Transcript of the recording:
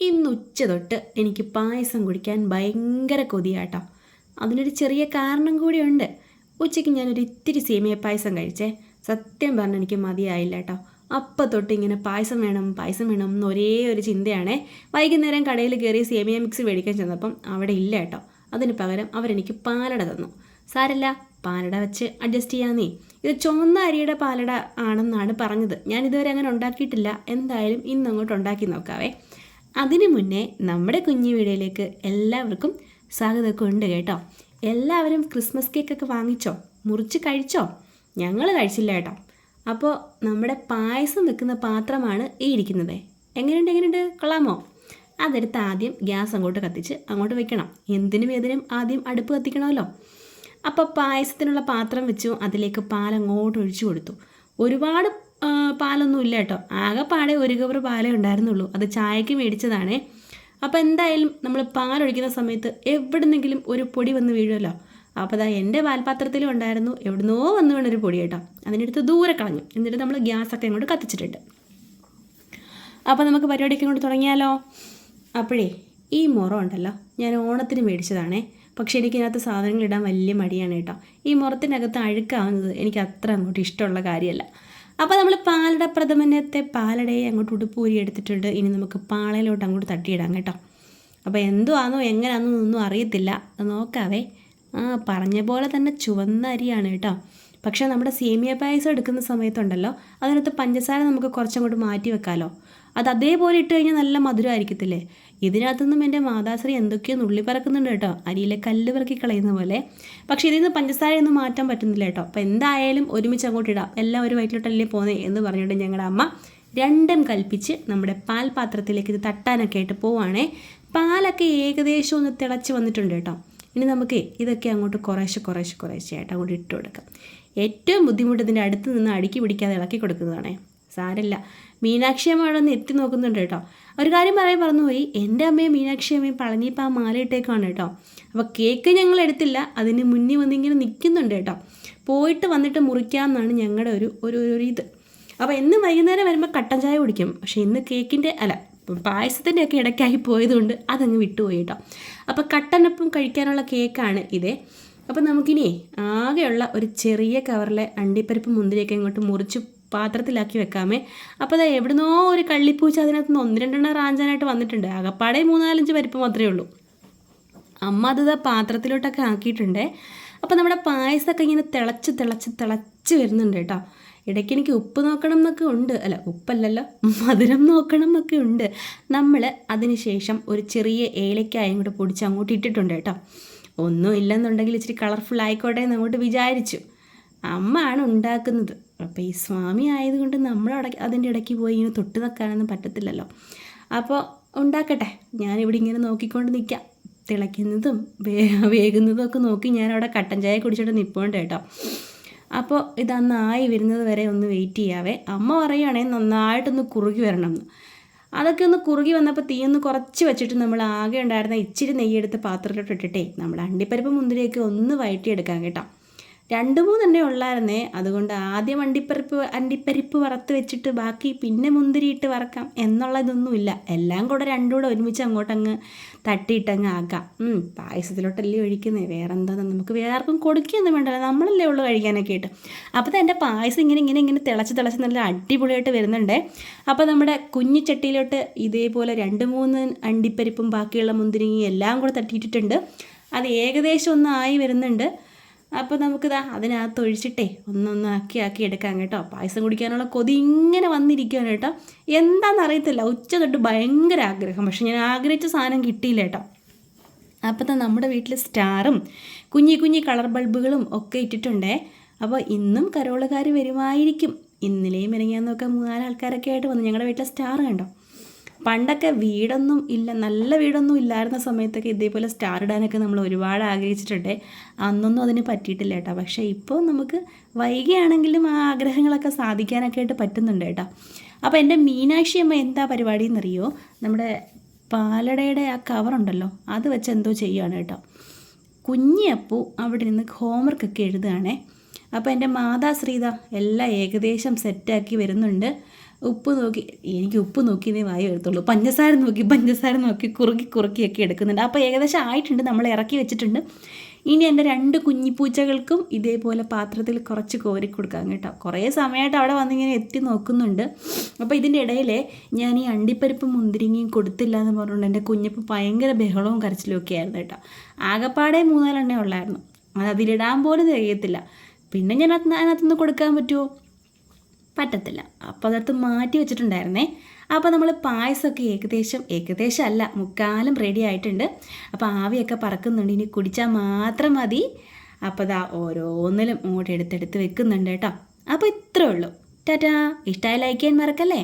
ഇന്ന് ഉച്ച തൊട്ട് എനിക്ക് പായസം കുടിക്കാൻ ഭയങ്കര കൊതിയാട്ടോ. അതിനൊരു ചെറിയ കാരണം കൂടിയുണ്ട് ഉച്ചയ്ക്ക് ഞാനൊരു ഇത്തിരി സേമിയ പായസം കഴിച്ചേ. സത്യം പറഞ്ഞാൽ എനിക്ക് മതിയായില്ല കേട്ടോ അപ്പം തൊട്ട് ഇങ്ങനെ പായസം വേണം പായസം വേണം എന്ന് ഒരേ ഒരു ചിന്തയാണേ. വൈകുന്നേരം കടയിൽ കയറി സേമിയ മിക്സ് മേടിക്കാൻ ചെന്നപ്പം അവിടെ ഇല്ല കേട്ടോ അതിന് പകരം അവരെനിക്ക് പാലട തന്നു. സാരല്ല പാലട വെച്ച് അഡ്ജസ്റ്റ് ചെയ്യാന്നേ. ഇത് ചുവന്ന അരിയുടെ പാലട ആണെന്നാണ് പറഞ്ഞത്. ഞാൻ ഇതുവരെ അങ്ങനെ ഉണ്ടാക്കിയിട്ടില്ല. എന്തായാലും ഇന്നങ്ങോട്ട് ഉണ്ടാക്കി നോക്കാവേ. അതിനു മുന്നേ നമ്മുടെ കുഞ്ഞു വീഡിയോയിലേക്ക് എല്ലാവർക്കും സ്വാഗതമൊക്കെ ഉണ്ട് കേട്ടോ. എല്ലാവരും ക്രിസ്മസ് കേക്കൊക്കെ വാങ്ങിച്ചോ? മുറിച്ച് കഴിച്ചോ? ഞങ്ങൾ കഴിച്ചില്ല കേട്ടോ. അപ്പോൾ നമ്മുടെ പായസം വെക്കുന്ന പാത്രമാണ് ഈ ഇരിക്കുന്നത്. എങ്ങനെയുണ്ട് എങ്ങനെയുണ്ട്? കൊള്ളാമോ? അതെടുത്ത് ആദ്യം ഗ്യാസ് അങ്ങോട്ട് കത്തിച്ച് അങ്ങോട്ട് വെക്കണം. എന്തിനും ഏതിനും ആദ്യം അടുപ്പ് കത്തിക്കണമല്ലോ. അപ്പോൾ പായസത്തിനുള്ള പാത്രം വെച്ചു. അതിലേക്ക് പാൽ അങ്ങോട്ട് ഒഴിച്ചു കൊടുത്തു. ഒരുപാട് പാലൊന്നും ഇല്ല കേട്ടോ. ആകെ പാടെ ഒരു കവർ പാലേ ഉണ്ടായിരുന്നുള്ളൂ. അത് ചായക്ക് മേടിച്ചതാണേ. അപ്പോൾ എന്തായാലും നമ്മൾ പാലൊഴിക്കുന്ന സമയത്ത് എവിടുന്നെങ്കിലും ഒരു പൊടി വന്ന് വീഴുമല്ലോ. അപ്പോൾ അതാ എന്റെ പാൽപാത്രത്തിലും ഉണ്ടായിരുന്നു. എവിടുന്നോ വന്ന് വേണൊരു പൊടി കേട്ടോ. അതിനെടുത്ത് ദൂരെ കളഞ്ഞു. എന്നിട്ട് നമ്മൾ ഗ്യാസൊക്കെ ഇങ്ങോട്ട് കത്തിച്ചിട്ടുണ്ട്. അപ്പോൾ നമുക്ക് പരിപാടിയൊക്കെ ഇങ്ങോട്ട് തുടങ്ങിയാലോ? അപ്പോഴേ ഈ മുറം ഉണ്ടല്ലോ. ഞാൻ ഓണത്തിന് മേടിച്ചതാണേ. പക്ഷേ എനിക്കിതിനകത്ത് സാധനങ്ങൾ ഇടാൻ വലിയ മടിയാണ് കേട്ടോ. ഈ മുറത്തിനകത്ത് അഴുക്കാവുന്നത് എനിക്ക് അത്ര അങ്ങോട്ട് ഇഷ്ടമുള്ള കാര്യമല്ല. അപ്പോൾ നമ്മൾ പാലട പ്രഥമനത്തെ പാലടയെ അങ്ങോട്ട് ഉടുപ്പൂരി എടുത്തിട്ടുണ്ട്. ഇനി നമുക്ക് പാളയിലോട്ട് അങ്ങോട്ട് തട്ടിയിടാം കേട്ടോ. അപ്പോൾ എന്തുവാണോ എങ്ങനെയാണെന്നോ ഒന്നും അറിയത്തില്ല. നോക്കാവേ. ആ പറഞ്ഞ പോലെ തന്നെ ചുവന്ന അരിയാണ് കേട്ടോ. പക്ഷേ നമ്മുടെ സേമിയ പായസം എടുക്കുന്ന സമയത്തുണ്ടല്ലോ. അതിനകത്ത് പഞ്ചസാര നമുക്ക് കുറച്ചങ്ങോട്ട് മാറ്റി വെക്കാമല്ലോ അത് അതേപോലെ ഇട്ട് കഴിഞ്ഞാൽ നല്ല മധുരമായിരിക്കത്തില്ലേ ഇതിനകത്തുനിന്നും എന്റെ മാതാശ്രീ എന്തൊക്കെയോ നുള്ളി പറക്കുന്നുണ്ട് കേട്ടോ. അരിയിലെ കല്ല് പിറക്കി കളയുന്ന പോലെ. പക്ഷേ ഇതിൽ നിന്ന് പഞ്ചസാരയൊന്നും മാറ്റാൻ പറ്റുന്നില്ല കേട്ടോ. അപ്പോൾ എന്തായാലും ഒരുമിച്ച് അങ്ങോട്ട് ഇടാം. എല്ലാം ഒരു വയറ്റിലോട്ടല്ലേ പോന്നേ എന്ന് പറഞ്ഞിട്ട് ഞങ്ങളുടെ അമ്മ രണ്ടും കൽപ്പിച്ച് നമ്മുടെ പാൽപാത്രത്തിലേക്ക് ഇത് തട്ടാനൊക്കെ ആയിട്ട് പോവുകയാണേ പാലൊക്കെ ഏകദേശം ഒന്ന് തിളച്ച് വന്നിട്ടുണ്ട് കേട്ടോ. ഇനി നമുക്ക് ഇതൊക്കെ അങ്ങോട്ട് കുറേശ്ശെ കുറേശ്ശെ കുറേശ്ശെ ആയിട്ട് അങ്ങോട്ട് ഇട്ട് കൊടുക്കാം. ഏറ്റവും ബുദ്ധിമുട്ട് ഇതിന്റെ അടുത്ത് നിന്ന് അടുക്കി പിടിക്കാതെ ഇളക്കി കൊടുക്കുന്നതാണേ. സാരല്ല. മീനാക്ഷി അമ്മ അവിടെ എത്തി നോക്കുന്നുണ്ട് കേട്ടോ. ഒരു കാര്യം പറയാൻ പറഞ്ഞുപോയി എന്റെ അമ്മയും മീനാക്ഷി അമ്മയും പളനിപ്പോൾ ആ മാല ഇട്ടേക്കാണ് കേട്ടോ. അപ്പോൾ കേക്ക് ഞങ്ങൾ എടുത്തില്ല. അതിന് മുന്നിൽ വന്നിങ്ങനെ നിൽക്കുന്നുണ്ട് കേട്ടോ. പോയിട്ട് വന്നിട്ട് മുറിക്കാമെന്നാണ് ഞങ്ങളുടെ ഒരു ഒരു ഒരു ഇത്. അപ്പോൾ ഇന്ന് വൈകുന്നേരം വരുമ്പോൾ കട്ടൻ ചായ കുടിക്കും. പക്ഷേ ഇന്ന് കേക്കിന്റെ അല്ല പായസത്തിന്റെ ഒക്കെ ഇടയ്ക്കായി പോയതുകൊണ്ട് അതങ്ങ് വിട്ടുപോയി കേട്ടോ. അപ്പോൾ കട്ടനൊപ്പം കഴിക്കാനുള്ള കേക്കാണ് ഇതേ. അപ്പോൾ നമുക്കിനി ആകെയുള്ള ഒരു ചെറിയ കവറിലെ അണ്ടിപ്പരിപ്പ് മുന്തിരിയൊക്കെ ഇങ്ങോട്ട് മുറിച്ച് പാത്രത്തിലാക്കി വെക്കാമേ. അപ്പോൾ അതാ എവിടുന്നോ ഒരു കള്ളിപ്പൂച്ച അതിനകത്ത് നിന്ന് ഒന്ന് രണ്ടെണ്ണം റാഞ്ചാനായിട്ട് വന്നിട്ടുണ്ട്. അകപ്പാടെ മൂന്നാലഞ്ച് പരിപ്പ് മാത്രമേ ഉള്ളൂ. അമ്മ അത് പാത്രത്തിലോട്ടൊക്കെ ആക്കിയിട്ടുണ്ടേ. അപ്പോൾ നമ്മുടെ പായസമൊക്കെ ഇങ്ങനെ തിളച്ച് തിളച്ച് തിളച്ച് വരുന്നുണ്ട് കേട്ടോ. ഇടയ്ക്ക് എനിക്ക് ഉപ്പ് നോക്കണം എന്നൊക്കെ ഉണ്ട്. അല്ല ഉപ്പല്ലല്ലോ. മധുരം നോക്കണം എന്നൊക്കെ ഉണ്ട്. നമ്മൾ അതിന് ശേഷം ഒരു ചെറിയ ഏലക്കായും കൂടെ പൊടിച്ച് അങ്ങോട്ട് ഇട്ടിട്ടുണ്ട് കേട്ടോ. ഒന്നും ഇല്ലെന്നുണ്ടെങ്കിൽ ഇച്ചിരി കളർഫുൾ ആയിക്കോട്ടെ എന്ന് അങ്ങോട്ട് വിചാരിച്ചു. അമ്മ ആണ് ഉണ്ടാക്കുന്നത്. അപ്പോൾ ഈ സ്വാമി ആയതുകൊണ്ട് നമ്മൾ അതിന്റെ ഇടയ്ക്ക് പോയി ഇങ്ങനെ തൊട്ട് നിൽക്കാനൊന്നും പറ്റത്തില്ലല്ലോ. അപ്പോൾ ഉണ്ടാക്കട്ടെ. ഞാനിവിടെ ഇങ്ങനെ നോക്കിക്കൊണ്ട് നിൽക്കാം തിളയ്ക്കുന്നതും വേ വേകുന്നതും ഒക്കെ നോക്കി ഞാനവിടെ കട്ടൻ ചായ കുടിച്ചിട്ട് നിൽപ്പുണ്ട് കേട്ടോ. അപ്പോൾ ഇത് ആയി വരുന്നത് വരെ ഒന്ന് വെയിറ്റ് ചെയ്യാവേ. അമ്മ പറയുകയാണെങ്കിൽ നന്നായിട്ടൊന്ന് കുറുകി വരണം എന്ന്. അതൊക്കെ ഒന്ന് കുറുകി വന്നപ്പോൾ തീ ഒന്ന് കുറച്ച് വെച്ചിട്ട് നമ്മൾ ആകെ ഉണ്ടായിരുന്ന ഇച്ചിരി നെയ്യെടുത്ത് പാത്രത്തിലോട്ട് ഇട്ടിട്ടേ നമ്മൾ അണ്ടിപ്പരിപ്പ് മുന്തിരിയൊക്കെ ഒന്ന് വഴറ്റിയെടുക്കാം കേട്ടോ. രണ്ട് മൂന്നെണ്ണേ ഉള്ളായിരുന്നേ. അതുകൊണ്ട് ആദ്യം അണ്ടിപ്പരിപ്പ് അണ്ടിപ്പരിപ്പ് വറുത്ത് വെച്ചിട്ട് ബാക്കി പിന്നെ മുന്തിരിയിട്ട് വറക്കാം എന്നുള്ളതൊന്നുമില്ല. എല്ലാം കൂടെ രണ്ടും കൂടെ ഒരുമിച്ച് അങ്ങോട്ടങ്ങ് തട്ടിയിട്ടങ്ങ് ആക്കാം. പായസത്തിലോട്ടല്ലേ ഒഴിക്കുന്നത് വേറെ എന്താ നമുക്ക് വേറെ ആർക്കും കൊടുക്കുകയൊന്നും വേണ്ടല്ലോ. നമ്മളല്ലേ ഉള്ളു കഴിക്കാനൊക്കെ ആയിട്ട്. അപ്പോൾ എന്റെ പായസം ഇങ്ങനെ ഇങ്ങനെ ഇങ്ങനെ തിളച്ച് തിളച്ച് നല്ല അടിപൊളിയായിട്ട് വരുന്നുണ്ട്. അപ്പോൾ നമ്മുടെ കുഞ്ഞു ചട്ടിയിലോട്ട് ഇതേപോലെ രണ്ട് മൂന്ന് അണ്ടിപ്പരിപ്പും ബാക്കിയുള്ള മുന്തിരിങ്ങയും എല്ലാം കൂടെ തട്ടിയിട്ടിട്ടുണ്ട്. അത് ഏകദേശം ഒന്നായി വരുന്നുണ്ട്. അപ്പോൾ നമുക്കിതാ അതിനകത്ത് ഒഴിച്ചിട്ടേ ഒന്നൊന്ന് ആക്കി ആക്കി എടുക്കാം കേട്ടോ. പായസം കുടിക്കാനുള്ള കൊതി ഇങ്ങനെ വന്നിരിക്കുകയാണ് കേട്ടോ. എന്താണെന്ന് അറിയത്തില്ല. ഉച്ച തൊട്ട് ഭയങ്കര ആഗ്രഹം. പക്ഷെ ഞാൻ ആഗ്രഹിച്ച സാധനം കിട്ടിയില്ല കേട്ടോ. അപ്പോൾ നമ്മുടെ വീട്ടിൽ സ്റ്റാറും കുഞ്ഞി കുഞ്ഞി കളർ ബൾബുകളും ഒക്കെ ഇട്ടിട്ടുണ്ടേ. അപ്പോൾ ഇന്നും കരോളുകാർ വരുമായിരിക്കും. ഇന്നലെയും ഇറങ്ങിയാന്നൊക്കെ മൂന്നാൽ ആൾക്കാരൊക്കെ ആയിട്ട് വന്നു. ഞങ്ങളുടെ വീട്ടിലെ സ്റ്റാർ കണ്ടോ? പണ്ടൊക്കെ വീടൊന്നും ഇല്ല നല്ല വീടൊന്നും ഇല്ലായിരുന്ന സമയത്തൊക്കെ ഇതേപോലെ സ്റ്റാർ ഇടാനൊക്കെ നമ്മൾ ഒരുപാട് ആഗ്രഹിച്ചിട്ടുണ്ട്. അന്നൊന്നും അതിന് പറ്റിയിട്ടില്ല കേട്ടോ. പക്ഷേ ഇപ്പോൾ നമുക്ക് വൈകിയാണെങ്കിലും ആ ആഗ്രഹങ്ങളൊക്കെ സാധിക്കാനൊക്കെ ആയിട്ട് പറ്റുന്നുണ്ട് കേട്ടോ. അപ്പോൾ എന്റെ മീനാക്ഷി അമ്മ എന്താ പരിപാടി എന്നറിയോ നമ്മുടെ പാലടയുടെ ആ കവറുണ്ടല്ലോ അത് വെച്ച് എന്തോ ചെയ്യുകയാണ് കേട്ടോ. കുഞ്ഞിയപ്പു അവിടെ നിന്ന് ഹോംവർക്കൊക്കെ എഴുതുകയാണേ. അപ്പോൾ എന്റെ മാതാ ശ്രീത എല്ലാം ഏകദേശം സെറ്റാക്കി വരുന്നുണ്ട്. ഉപ്പ് നോക്കി എനിക്ക് ഉപ്പ് നോക്കി നീ വായി എടുത്തുള്ളൂ പഞ്ചസാര നോക്കി പഞ്ചസാര നോക്കി കുറുക്കി കുറുക്കിയൊക്കെ എടുക്കുന്നുണ്ട്. അപ്പോൾ ഏകദേശം ആയിട്ടുണ്ട് നമ്മൾ ഇറക്കി വെച്ചിട്ടുണ്ട്. ഇനി എന്റെ രണ്ട് കുഞ്ഞിപ്പൂച്ചകൾക്കും ഇതേപോലെ പാത്രത്തിൽ കുറച്ച് കോരി കൊടുക്കാം കേട്ടോ. കുറേ സമയമായിട്ട് അവിടെ വന്നിങ്ങനെ എത്തി നോക്കുന്നുണ്ട്. അപ്പോൾ ഇതിന്റെ ഇടയിൽ ഞാൻ ഈ അണ്ടിപ്പരിപ്പ് മുന്തിരിങ്ങയും കൊടുത്തില്ല എന്ന് പറഞ്ഞുകൊണ്ട് എന്റെ കുഞ്ഞപ്പ് ഭയങ്കര ബഹളവും കരച്ചിലും ഒക്കെ ആയിരുന്നു കേട്ടോ. ആകപ്പാടെ മൂന്നാലെണ്ണേ ഉള്ളായിരുന്നു. അത് അതിലിടാൻ പോലും തികയത്തില്ല. പിന്നെ ഞാൻ അത് അതിനകത്തുനിന്ന് കൊടുക്കാൻ പറ്റുമോ പറ്റത്തില്ല. അപ്പോൾ അതെടുത്ത് മാറ്റി വെച്ചിട്ടുണ്ടായിരുന്നേ. അപ്പോൾ നമ്മൾ പായസമൊക്കെ ഏകദേശം ഏകദേശം അല്ല മുക്കാലും റെഡി ആയിട്ടുണ്ട്. അപ്പോൾ ആവിയൊക്കെ പറക്കുന്നുണ്ട്. ഇനി കുടിച്ചാൽ മാത്രം മതി. അപ്പോൾ ദാ ഓരോന്നിലും ഇങ്ങോട്ട് എടുത്തെടുത്ത് വെക്കുന്നുണ്ട് കേട്ടോ. അപ്പോൾ ഇത്രേ ഉള്ളൂ. ടാറ്റാ. ഇഷ്ടമായി ലൈക്ക് ചെയ്യാൻ മറക്കല്ലേ?